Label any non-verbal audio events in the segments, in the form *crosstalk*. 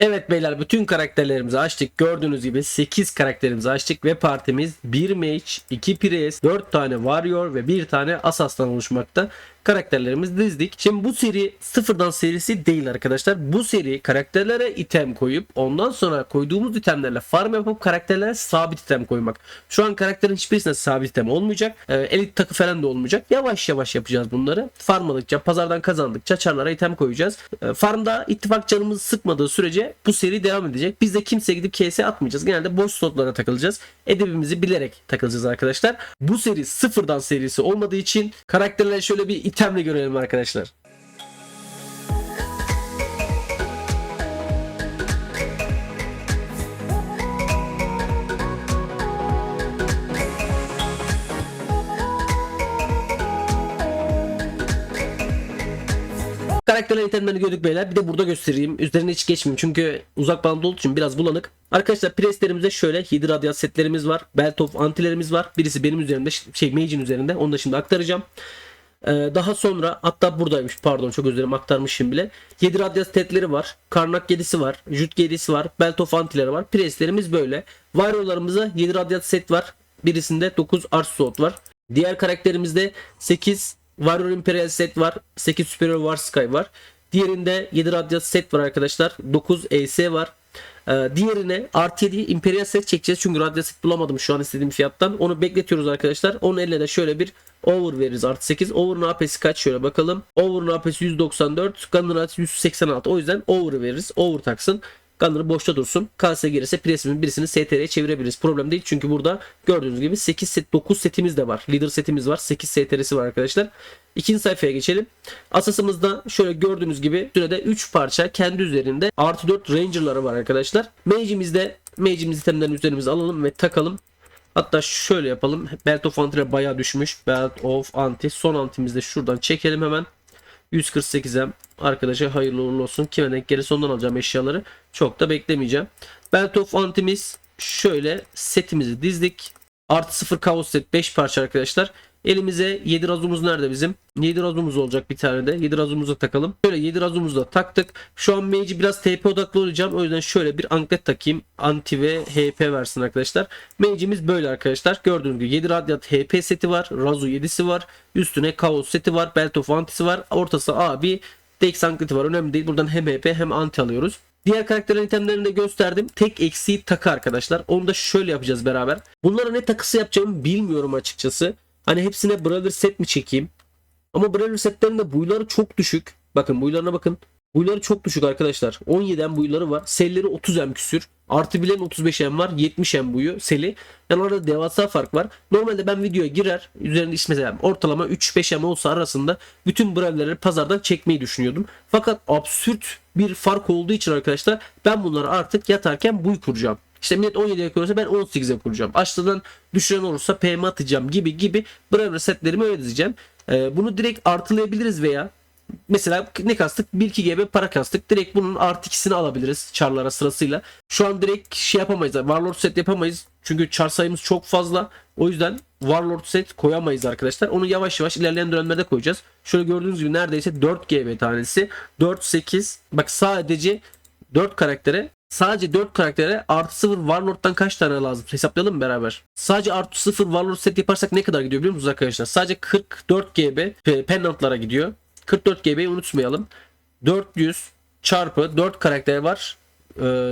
Evet beyler bütün karakterlerimizi açtık. Gördüğünüz gibi 8 karakterimizi açtık ve partimiz 1 mage, 2 priest, 4 tane warrior ve 1 tane assassin oluşmakta. Karakterlerimizi dizdik. Şimdi bu seri sıfırdan serisi değil arkadaşlar. Bu seri karakterlere item koyup ondan sonra koyduğumuz itemlerle farm yapıp karakterlere sabit item koymak. Şu an karakterin hiçbirisine sabit item olmayacak. Ee, elit takı falan da olmayacak. Yavaş yavaş yapacağız bunları. Farmladıkça, pazardan kazandıkça çarlara item koyacağız. Ee, farmda ittifak canımızı sıkmadığı sürece bu seri devam edecek. Biz de kimseye gidip KS atmayacağız. Genelde boş slotlara takılacağız. Edebimizi bilerek takılacağız arkadaşlar. Bu seri sıfırdan serisi olmadığı için karakterleri şöyle bir itemle görelim arkadaşlar. Karakterler itemlerini gördük beyler. Bir de burada göstereyim. Üzerine hiç geçmeyeyim. Çünkü uzak bağımlı olduğu için biraz bulanık. Arkadaşlar preslerimizde şöyle Hydra Radiant setlerimiz var. Belt of Antilerimiz var. Birisi benim üzerimde. Şey Mage'in üzerinde. Onu da şimdi aktaracağım. Ee, daha sonra hatta buradaymış pardon çok özür dilerim aktarmışım bile. 7 Radiant setleri var. Karnak 7'si var. Jut 7'si var. Belt of Antileri var. Preslerimiz böyle. Varyolarımızda 7 Radiant set var. Birisinde 9 Art Sword var. Diğer karakterimizde 8 Warrior Imperial set var. 8 Superior War Sky var. Diğerinde 7 Radiant set var arkadaşlar. 9 ES var. Ee, diğerine artı 7 Imperial set çekeceğiz. Çünkü Radiant set bulamadım şu an istediğim fiyattan. Onu bekletiyoruz arkadaşlar. Onun eline de şöyle bir over veririz artı 8. Over'ın AP'si kaç şöyle bakalım. Over'ın AP'si 194. Gunner'ın AP'si 186. O yüzden over veririz. Over taksın. Gunner'ı boşta dursun. KS gelirse Presimin birisini STR'ye çevirebiliriz. Problem değil çünkü burada gördüğünüz gibi 8 set 9 setimiz de var. Leader setimiz var. 8 STR'si var arkadaşlar. İkinci sayfaya geçelim. Asasımızda şöyle gördüğünüz gibi sürede 3 parça kendi üzerinde artı 4 Ranger'ları var arkadaşlar. Mage'imizde Mage'imiz itemlerini üzerimize alalım ve takalım. Hatta şöyle yapalım. Belt of Anti'ye bayağı düşmüş. Belt of Anti. Son antimizi de şuradan çekelim hemen. 148'e arkadaşa hayırlı uğurlu olsun. Kime denk gelirse ondan alacağım eşyaları. Çok da beklemeyeceğim. Belt of Antimiz şöyle setimizi dizdik. Artı 0 kaos set 5 parça arkadaşlar. Elimize 7 razumuz nerede bizim? 7 razumuz olacak bir tane de. 7 razumuzu takalım. Şöyle 7 razumuzu da taktık. Şu an mage'i biraz TP odaklı olacağım. O yüzden şöyle bir anklet takayım. Anti ve HP versin arkadaşlar. Mage'imiz böyle arkadaşlar. Gördüğünüz gibi 7 radyat HP seti var. Razu 7'si var. Üstüne kaos seti var. Belt of Anti'si var. Ortası abi. Dex ankleti var. Önemli değil. Buradan hem HP hem anti alıyoruz. Diğer karakterlerin itemlerini de gösterdim. Tek eksiği takı arkadaşlar. Onu da şöyle yapacağız beraber. Bunlara ne takısı yapacağımı bilmiyorum açıkçası. Hani hepsine Brawler set mi çekeyim? Ama Brawler setlerin de buyları çok düşük. Bakın buylarına bakın. Buyları çok düşük arkadaşlar. 17 buyları var. Selleri 30 M küsür. Artı bilen 35 M var. 70 M buyu seli. Yani orada devasa fark var. Normalde ben videoya girer. Üzerinde işte mesela ortalama 3-5 M olsa arasında bütün brawlerleri pazardan çekmeyi düşünüyordum. Fakat absürt bir fark olduğu için arkadaşlar ben bunları artık yatarken buy kuracağım. İşte millet 17'ye kuruyorsa ben 18'e kuracağım. Açlıdan düşüren olursa PM atacağım gibi gibi Brawler setlerimi öyle dizeceğim. Ee, bunu direkt artılayabiliriz veya mesela ne kastık 1-2 GB para kastık. Direkt bunun artı ikisini alabiliriz çarlara sırasıyla. Şu an direkt şey yapamayız. Warlord set yapamayız. Çünkü çar sayımız çok fazla. O yüzden Warlord set koyamayız arkadaşlar. Onu yavaş yavaş ilerleyen dönemlerde koyacağız. Şöyle gördüğünüz gibi neredeyse 4 GB tanesi. 4 8 bak sadece 4 karaktere Sadece 4 karaktere artı 0 Warlord'dan kaç tane lazım? Hesaplayalım beraber? Sadece artı 0 Warlord set yaparsak ne kadar gidiyor biliyor musunuz arkadaşlar? Sadece 44 GB e, pennantlara gidiyor. 44 GB'yi unutmayalım. 400 çarpı 4 karakter var.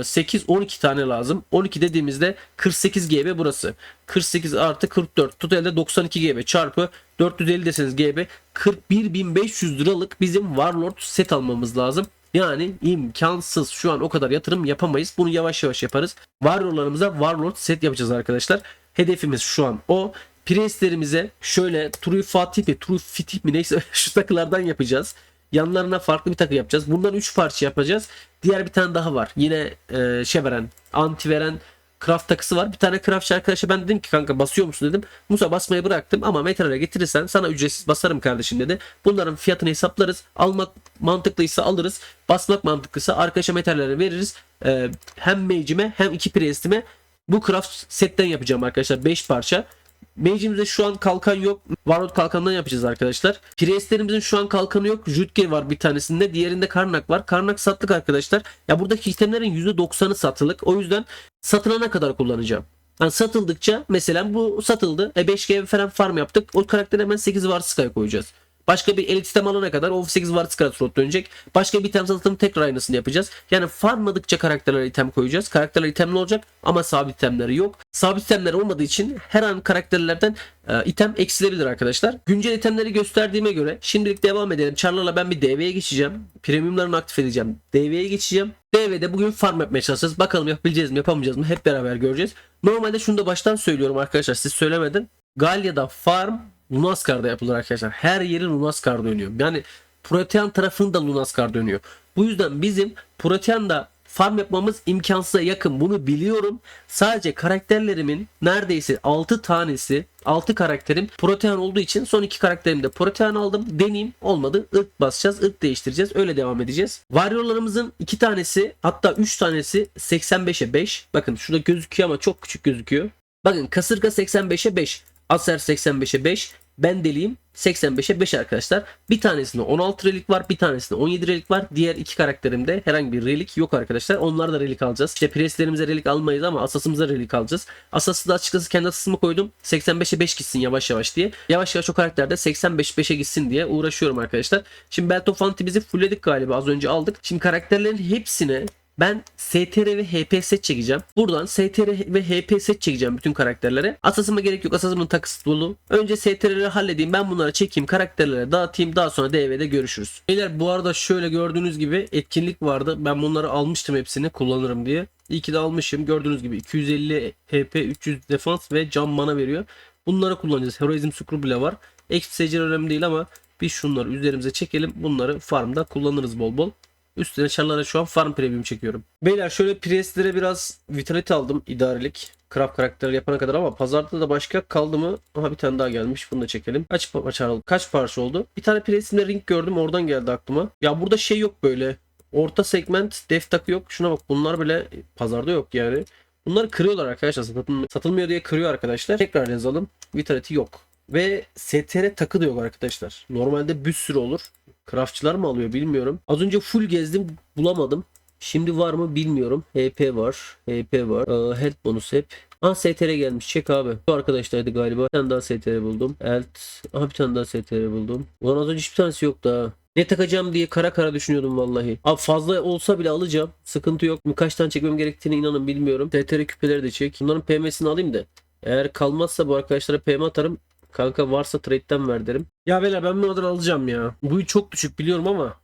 8 12 tane lazım. 12 dediğimizde 48 GB burası. 48 artı 44 totalde 92 GB çarpı 450 deseniz GB 41.500 liralık bizim Warlord set almamız lazım. Yani imkansız. Şu an o kadar yatırım yapamayız. Bunu yavaş yavaş yaparız. Warlord'larımıza Warlord set yapacağız arkadaşlar. Hedefimiz şu an o. Priestlerimize şöyle True Fatih mi True Fitih mi neyse *laughs* şu takılardan yapacağız. Yanlarına farklı bir takı yapacağız. Bundan 3 parça yapacağız. Diğer bir tane daha var. Yine e, şey veren, anti veren craft takısı var. Bir tane craftçı arkadaşa ben dedim ki kanka basıyor musun dedim. Musa basmayı bıraktım ama metalere getirirsen sana ücretsiz basarım kardeşim dedi. Bunların fiyatını hesaplarız. Almak mantıklıysa alırız. Basmak mantıklıysa arkadaşa metallere veririz. Ee, hem mage'ime hem iki priestime bu craft setten yapacağım arkadaşlar 5 parça. Mage'imizde şu an kalkan yok. Warlord kalkandan yapacağız arkadaşlar. Priestlerimizin şu an kalkanı yok. Jutge var bir tanesinde. Diğerinde Karnak var. Karnak sattık arkadaşlar. Ya buradaki itemlerin %90'ı satılık. O yüzden satılana kadar kullanacağım. Yani satıldıkça mesela bu satıldı. E 5G falan farm yaptık. O karakteri hemen 8 var Sky koyacağız. Başka bir elit item alana kadar o 8 var Sky slot dönecek. Başka bir item satılım tekrar aynısını yapacağız. Yani farmladıkça karakterlere item koyacağız. Karakterler itemli olacak ama sabit itemleri yok. Sabit itemler olmadığı için her an karakterlerden e, item eksilebilir arkadaşlar. Güncel itemleri gösterdiğime göre şimdilik devam edelim. Charlar'la ben bir DV'ye geçeceğim. Premiumlarını aktif edeceğim. DV'ye geçeceğim. DV'de bugün farm yapmaya çalışacağız. Bakalım yapabileceğiz mi yapamayacağız mı hep beraber göreceğiz. Normalde şunu da baştan söylüyorum arkadaşlar siz söylemeden. Galya'da farm Lunaskar'da yapılır arkadaşlar. Her yeri Lunaskar dönüyor. Yani Protean tarafında Lunaskar dönüyor. Bu yüzden bizim Protean'da farm yapmamız imkansıza yakın. Bunu biliyorum. Sadece karakterlerimin neredeyse 6 tanesi 6 karakterim Protean olduğu için son 2 karakterimde Protean aldım. Deneyim olmadı. ırk basacağız. ırk değiştireceğiz. Öyle devam edeceğiz. Warrior'larımızın 2 tanesi hatta 3 tanesi 85'e 5. Bakın şurada gözüküyor ama çok küçük gözüküyor. Bakın kasırga 85'e 5. Aser 85'e 5. Ben deliyim 85'e 5 arkadaşlar. Bir tanesinde 16 relik var. Bir tanesinde 17 relik var. Diğer iki karakterimde herhangi bir relik yok arkadaşlar. Onlar da relik alacağız. İşte preslerimize relik almayız ama asasımıza relik alacağız. Asası da açıkçası kendi asasımı koydum. 85'e 5 gitsin yavaş yavaş diye. Yavaş yavaş o karakterde 85-5'e gitsin diye uğraşıyorum arkadaşlar. Şimdi Belt of Fantasy'mizi fullledik galiba. Az önce aldık. Şimdi karakterlerin hepsine ben STR ve HP set çekeceğim. Buradan STR ve HP set çekeceğim bütün karakterlere. Asasıma gerek yok. Asasımın takısı dolu. Önce STR'leri halledeyim. Ben bunları çekeyim. Karakterlere dağıtayım. Daha sonra DV'de görüşürüz. Beyler bu arada şöyle gördüğünüz gibi etkinlik vardı. Ben bunları almıştım hepsini kullanırım diye. İyi ki de almışım. Gördüğünüz gibi 250 HP, 300 defans ve cam mana veriyor. Bunları kullanacağız. Heroism Screw bile var. Secir önemli değil ama biz şunları üzerimize çekelim. Bunları farmda kullanırız bol bol. Üstüne çarlara şu an farm premium çekiyorum. Beyler şöyle Priest'lere biraz vitality aldım idarelik. Craft karakterleri yapana kadar ama pazarda da başka kaldı mı? Aha bir tane daha gelmiş. Bunu da çekelim. Kaç parça aldı? Kaç parça oldu? Bir tane Priest'imde ring gördüm. Oradan geldi aklıma. Ya burada şey yok böyle. Orta segment def takı yok. Şuna bak bunlar bile pazarda yok yani. Bunları kırıyorlar arkadaşlar. Satılmıyor, satılmıyor diye kırıyor arkadaşlar. Tekrar yazalım. Vitality yok. Ve STR takı da yok arkadaşlar. Normalde bir sürü olur. Craftçılar mı alıyor bilmiyorum. Az önce full gezdim bulamadım. Şimdi var mı bilmiyorum. HP var. HP var. Ee, health bonus hep. Aha STR gelmiş. Çek abi. Bu arkadaşlardı galiba. Bir tane daha STR buldum. Elt. Aha bir tane daha STR buldum. Ulan az önce hiçbir tanesi yoktu ha. Ne takacağım diye kara kara düşünüyordum vallahi. Abi fazla olsa bile alacağım. Sıkıntı yok. Kaç tane çekmem gerektiğini inanın bilmiyorum. STR küpeleri de çek. Bunların PM'sini alayım da. Eğer kalmazsa bu arkadaşlara PM atarım. Kanka varsa trade'den ver derim. Ya beyler ben bunlardan alacağım ya. Bu çok düşük biliyorum ama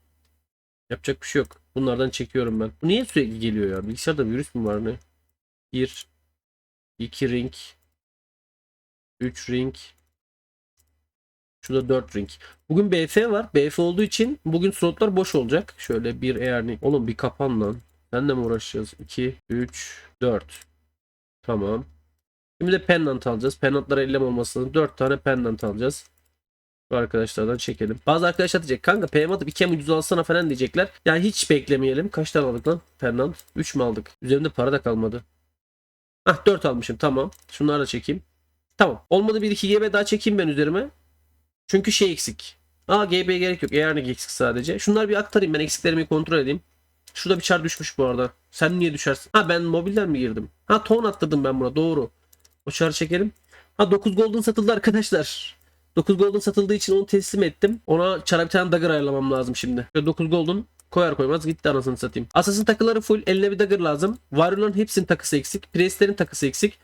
yapacak bir şey yok. Bunlardan çekiyorum ben. Bu niye sürekli geliyor ya? Bilgisayarda virüs mü var ne? 1 2 ring 3 ring Şurada 4 ring. Bugün BF var. BF olduğu için bugün slotlar boş olacak. Şöyle bir eğer ne? Oğlum bir kapan lan. Sen de mi uğraşacağız? 2 3 4 Tamam. Şimdi de pendant alacağız. Pendantlara ellem olması lazım. 4 tane pendant alacağız. Bu arkadaşlardan çekelim. Bazı arkadaşlar diyecek kanka PM atıp 2 ucuz alsana falan diyecekler. Yani hiç beklemeyelim. Kaç tane aldık lan? Pendant. 3 mü aldık? Üzerimde para da kalmadı. Hah 4 almışım tamam. Şunları da çekeyim. Tamam. Olmadı bir 2 GB daha çekeyim ben üzerime. Çünkü şey eksik. Aa GB gerek yok. Eğer eksik sadece. Şunları bir aktarayım ben eksiklerimi kontrol edeyim. Şurada bir çar düşmüş bu arada. Sen niye düşersin? Ha ben mobilden mi girdim? Ha ton atladım ben buna doğru. O çarı çekelim. Ha 9 golden satıldı arkadaşlar. 9 golden satıldığı için onu teslim ettim. Ona çara bir tane dagger ayarlamam lazım şimdi. Şöyle 9 golden koyar koymaz gitti anasını satayım. Asasın takıları full. Eline bir dagger lazım. Warrior'ların hepsinin takısı eksik. Priestlerin takısı eksik.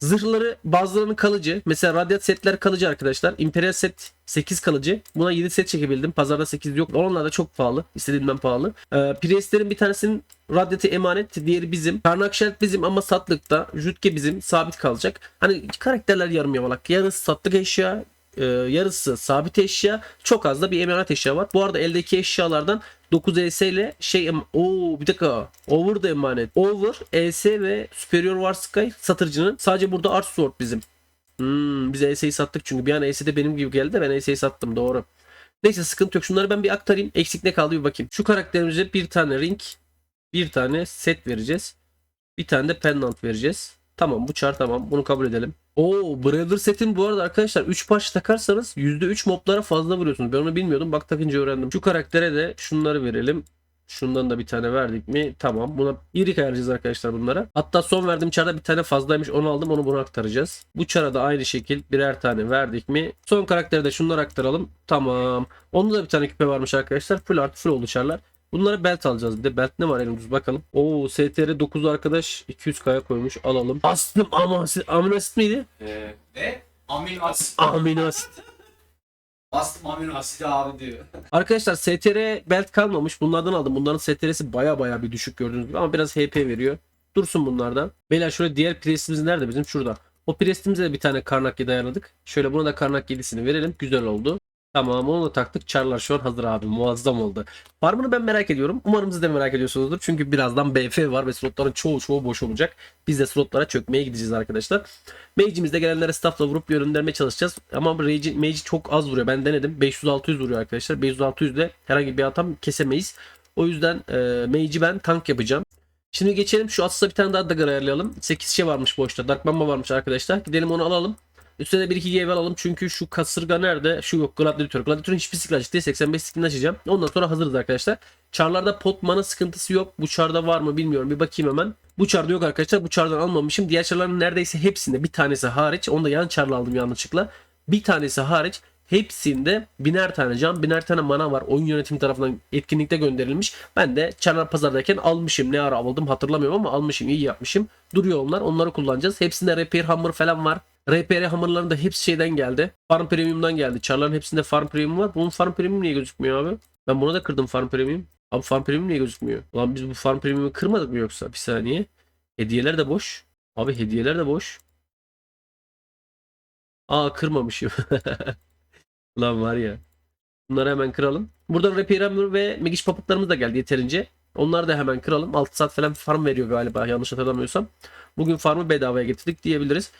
Zırhları bazılarının kalıcı. Mesela radyat setler kalıcı arkadaşlar. Imperial set 8 kalıcı. Buna 7 set çekebildim. Pazarda 8 yok. Onlar da çok pahalı. İstediğimden pahalı. Ee, Priestlerin bir tanesinin radyatı emanet. Diğeri bizim. Karnak şelt bizim ama satlıkta. Jutke bizim. Sabit kalacak. Hani karakterler yarım yamalak. Yarısı satlık eşya. e, yarısı sabit eşya. Çok az da bir emanet eşya var. Bu arada eldeki eşyalardan 9 ES ile şey Oo bir dakika. Over da emanet. Over, ES ve Superior War Sky satırcının. Sadece burada Art Sword bizim. Hmm, biz ES'yi sattık çünkü bir an ES de benim gibi geldi de ben ES'yi sattım doğru. Neyse sıkıntı yok. Şunları ben bir aktarayım. Eksik ne kaldı bir bakayım. Şu karakterimize bir tane ring, bir tane set vereceğiz. Bir tane de pendant vereceğiz. Tamam bu char tamam. Bunu kabul edelim. Oo Brother setin bu arada arkadaşlar 3 parça takarsanız %3 moblara fazla vuruyorsunuz. Ben onu bilmiyordum. Bak takınca öğrendim. Şu karaktere de şunları verelim. Şundan da bir tane verdik mi? Tamam. Buna irik ayarlayacağız arkadaşlar bunlara. Hatta son verdiğim çarda bir tane fazlaymış. Onu aldım. Onu buna aktaracağız. Bu çara da aynı şekil birer tane verdik mi? Son karaktere de şunları aktaralım. Tamam. Onda da bir tane küpe varmış arkadaşlar. Full art full oldu çarlar. Bunlara belt alacağız. Bir de belt ne var elimizde bakalım. Oo STR 9 arkadaş 200k'ya koymuş. Alalım. Aslım ama amino asit miydi? Ee, ne? Amino asit. Amino asit. Bastım amino asidi abi diyor. Arkadaşlar STR belt kalmamış. Bunlardan aldım. Bunların STR'si baya baya bir düşük gördüğünüz gibi ama biraz HP veriyor. Dursun bunlardan. Beyler şöyle diğer prestimiz nerede bizim? Şurada. O prestimize de bir tane karnak 7 ayarladık. Şöyle buna da karnak 7'sini verelim. Güzel oldu. Tamam onu da taktık. Çarlar şu an hazır abi. Muazzam oldu. Farmını ben merak ediyorum. Umarım siz de merak ediyorsunuzdur. Çünkü birazdan BF var ve slotların çoğu çoğu boş olacak. Biz de slotlara çökmeye gideceğiz arkadaşlar. Mage'imizde gelenlere staffla vurup yönlendirmeye çalışacağız. Ama Mage, Mage çok az vuruyor. Ben denedim. 500-600 vuruyor arkadaşlar. 500-600 de herhangi bir atam kesemeyiz. O yüzden e, Mage'i ben tank yapacağım. Şimdi geçelim şu Ats'a bir tane daha dagger ayarlayalım. 8 şey varmış boşta. Dark Mamba varmış arkadaşlar. Gidelim onu alalım. Üstüne de 1-2 GV alalım çünkü şu kasırga nerede? Şu yok Gladiator. Gladiator'un hiçbir skill açık değil. 85 skillini açacağım. Ondan sonra hazırız arkadaşlar. Çarlarda pot mana sıkıntısı yok. Bu çarda var mı bilmiyorum. Bir bakayım hemen. Bu çarda yok arkadaşlar. Bu çardan almamışım. Diğer çarların neredeyse hepsinde bir tanesi hariç. Onu da yan çarla aldım yanlışlıkla. Bir tanesi hariç hepsinde biner tane can, biner tane mana var. Oyun yönetimi tarafından etkinlikte gönderilmiş. Ben de Çarlar Pazar'dayken almışım. Ne ara aldım hatırlamıyorum ama almışım. iyi yapmışım. Duruyor onlar. Onları kullanacağız. Hepsinde Repair Hammer falan var. RPR hamurların da hepsi şeyden geldi. Farm Premium'dan geldi. Çarların hepsinde Farm Premium var. Bunun Farm Premium niye gözükmüyor abi? Ben buna da kırdım Farm Premium. Abi Farm Premium niye gözükmüyor? Ulan biz bu Farm Premium'u kırmadık mı yoksa? Bir saniye. Hediyeler de boş. Abi hediyeler de boş. Aa kırmamışım. *laughs* Ulan var ya. Bunları hemen kıralım. Buradan Repair Hammer ve Magic Puppet'larımız da geldi yeterince. Onları da hemen kıralım. 6 saat falan farm veriyor galiba yanlış hatırlamıyorsam. Bugün farmı bedavaya getirdik diyebiliriz.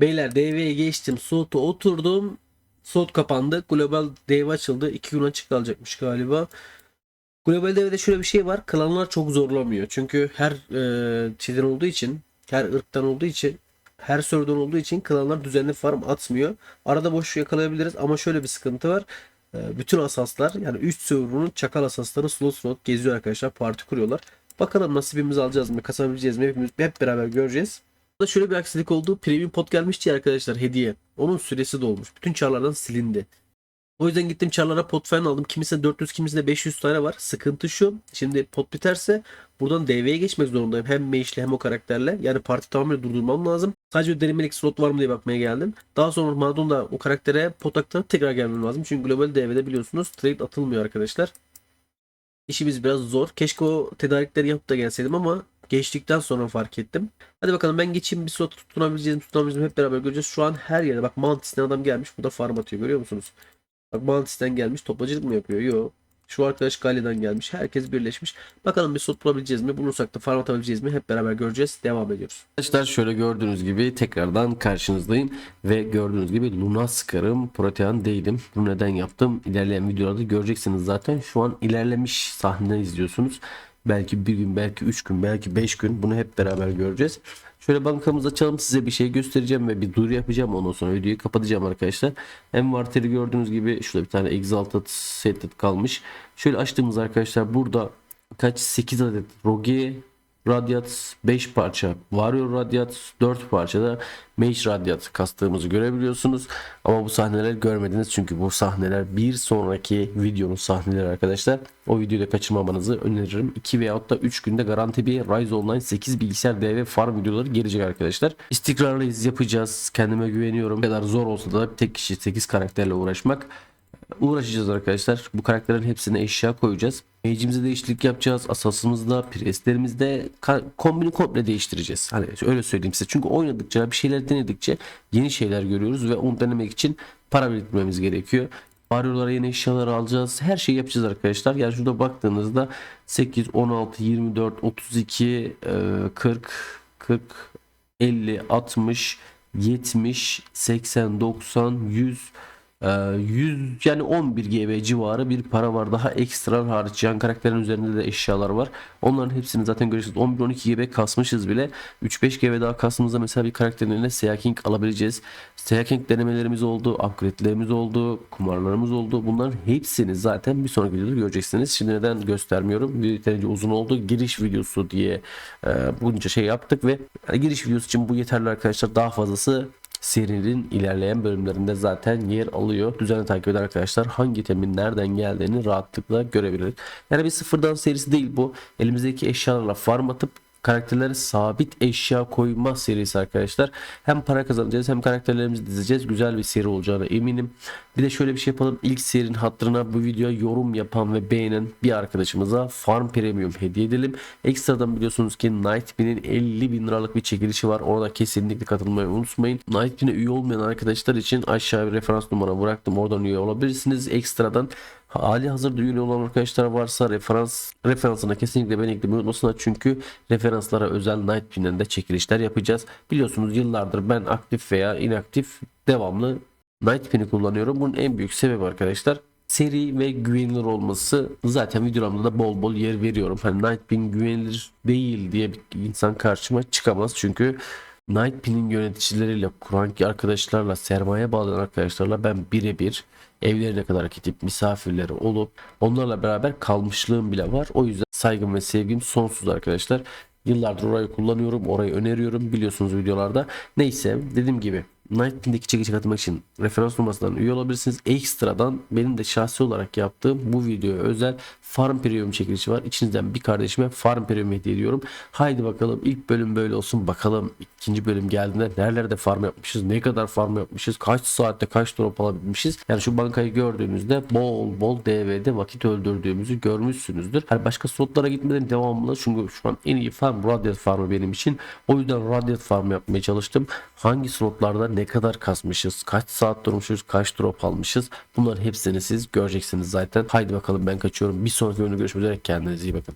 Beyler DV'ye geçtim. Soğut'a oturdum. Soğut kapandı. Global DV açıldı. 2 gün açık kalacakmış galiba. Global DV'de şöyle bir şey var. Klanlar çok zorlamıyor. Çünkü her e, şeyden olduğu için, her ırktan olduğu için, her serverden olduğu için klanlar düzenli farm atmıyor. Arada boş yakalayabiliriz ama şöyle bir sıkıntı var. E, bütün asaslar yani üst server'ın çakal asasları slot slot geziyor arkadaşlar. Parti kuruyorlar. Bakalım nasibimizi alacağız mı, kasabileceğiz mi hepimiz hep beraber göreceğiz. Burada şöyle bir aksilik oldu. Premium pot gelmişti arkadaşlar hediye. Onun süresi dolmuş. Bütün çarlardan silindi. O yüzden gittim çarlara pot falan aldım. Kimisinde 400 kimisinde 500 tane var. Sıkıntı şu. Şimdi pot biterse buradan DV'ye geçmek zorundayım. Hem Mage'le hem o karakterle. Yani parti tamamen durdurmam lazım. Sadece denemelik slot var mı diye bakmaya geldim. Daha sonra Madon'da o karaktere pot aktarıp tekrar gelmem lazım. Çünkü global DV'de biliyorsunuz trade atılmıyor arkadaşlar. İşimiz biraz zor. Keşke o tedarikleri yapıp da gelseydim ama geçtikten sonra fark ettim. Hadi bakalım ben geçeyim bir slot tutunabileceğiz mı hep beraber göreceğiz. Şu an her yerde bak Mantis'ten adam gelmiş burada farm atıyor görüyor musunuz? Bak Mantis'ten gelmiş toplacılık mı yapıyor? Yok. Şu arkadaş Galle'den gelmiş. Herkes birleşmiş. Bakalım bir slot bulabileceğiz mi? Bulursak da farm atabileceğiz mi? Hep beraber göreceğiz. Devam ediyoruz. Arkadaşlar şöyle gördüğünüz gibi tekrardan karşınızdayım ve gördüğünüz gibi Luna sıkarım Protean değilim. Bunu neden yaptım? İlerleyen videolarda göreceksiniz zaten. Şu an ilerlemiş sahne izliyorsunuz. Belki bir gün, belki üç gün, belki beş gün bunu hep beraber göreceğiz. Şöyle bankamızı açalım size bir şey göstereceğim ve bir duyuru yapacağım ondan sonra videoyu kapatacağım arkadaşlar. Envanteri gördüğünüz gibi şurada bir tane Exalted Seted kalmış. Şöyle açtığımız arkadaşlar burada kaç 8 adet Rogue Radyat 5 parça Warrior Radyat 4 parçada Mage Radyat kastığımızı görebiliyorsunuz. Ama bu sahneler görmediniz çünkü bu sahneler bir sonraki videonun sahneleri arkadaşlar. O videoyu da kaçırmamanızı öneririm. 2 veyahut da 3 günde garanti bir Rise Online 8 bilgisayar DV farm videoları gelecek arkadaşlar. İstikrarlıyız yapacağız. Kendime güveniyorum. Ne kadar zor olsa da tek kişi 8 karakterle uğraşmak uğraşacağız arkadaşlar. Bu karakterlerin hepsine eşya koyacağız. Mage'imize değişiklik yapacağız. Asasımızda, preslerimizde kombini komple değiştireceğiz. Hani öyle söyleyeyim size. Çünkü oynadıkça, bir şeyler denedikçe yeni şeyler görüyoruz ve onu denemek için para biriktirmemiz gerekiyor. Varyolara yeni eşyalar alacağız. Her şeyi yapacağız arkadaşlar. Yani şurada baktığınızda 8, 16, 24, 32, e, 40, 40, 50, 60, 70, 80, 90, 100, Ee, 100 yani 11 GB civarı bir para var. Daha ekstra hariç yan karakterin üzerinde de eşyalar var. Onların hepsini zaten göreceksiniz. 11-12 GB kasmışız bile. 3-5 GB daha kastığımızda mesela bir karakterin eline Sea King alabileceğiz. Sea King denemelerimiz oldu. Upgrade'lerimiz oldu. Kumarlarımız oldu. Bunların hepsini zaten bir sonraki videoda göreceksiniz. Şimdi neden göstermiyorum? Bir yeterince uzun oldu. Giriş videosu diye e, bunca şey yaptık ve giriş videosu için bu yeterli arkadaşlar. Daha fazlası serinin ilerleyen bölümlerinde zaten yer alıyor. Düzenli takip eden arkadaşlar hangi temin nereden geldiğini rahatlıkla görebilir. Yani bir sıfırdan serisi değil bu. Elimizdeki eşyalarla farm atıp karakterlere sabit eşya koyma serisi arkadaşlar. Hem para kazanacağız hem karakterlerimizi dizeceğiz. Güzel bir seri olacağına eminim. Bir de şöyle bir şey yapalım. İlk serinin hatırına bu videoya yorum yapan ve beğenen bir arkadaşımıza Farm Premium hediye edelim. Ekstradan biliyorsunuz ki Nightbean'in 50 bin liralık bir çekilişi var. Orada kesinlikle katılmayı unutmayın. Nightbean'e üye olmayan arkadaşlar için aşağı bir referans numara bıraktım. Oradan üye olabilirsiniz. Ekstradan hali hazırda üye olan arkadaşlar varsa referans referansına kesinlikle beni eklemeyi unutmasınlar. Çünkü referanslara özel Nightbean'den de çekilişler yapacağız. Biliyorsunuz yıllardır ben aktif veya inaktif devamlı Nightbean'i kullanıyorum. Bunun en büyük sebebi arkadaşlar seri ve güvenilir olması zaten videolarımda da bol bol yer veriyorum. Hani Nightbean güvenilir değil diye bir insan karşıma çıkamaz. Çünkü Nightbean'in yöneticileriyle, Kur'an'ki arkadaşlarla, sermaye bağlayan arkadaşlarla ben birebir evlerine kadar gidip misafirleri olup onlarla beraber kalmışlığım bile var. O yüzden saygım ve sevgim sonsuz arkadaşlar. Yıllardır orayı kullanıyorum, orayı öneriyorum biliyorsunuz videolarda. Neyse dediğim gibi Nightbean'deki çekici katılmak için referans numarasından üye olabilirsiniz. Ekstradan benim de şahsi olarak yaptığım bu videoya özel Farm Premium çekilişi var. İçinizden bir kardeşime Farm Premium hediye ediyorum. Haydi bakalım ilk bölüm böyle olsun. Bakalım ikinci bölüm geldiğinde nerelerde farm yapmışız, ne kadar farm yapmışız, kaç saatte kaç drop alabilmişiz. Yani şu bankayı gördüğünüzde bol bol DV'de vakit öldürdüğümüzü görmüşsünüzdür. Hani başka slotlara gitmeden devamlı çünkü şu an en iyi farm Radiant Farm'ı benim için. O yüzden Radiant Farm yapmaya çalıştım. Hangi slotlarda ne kadar kasmışız, kaç saat durmuşuz, kaç drop almışız. Bunların hepsini siz göreceksiniz zaten. Haydi bakalım ben kaçıyorum. Bir sonraki bölümde görüşmek üzere. Kendinize iyi bakın.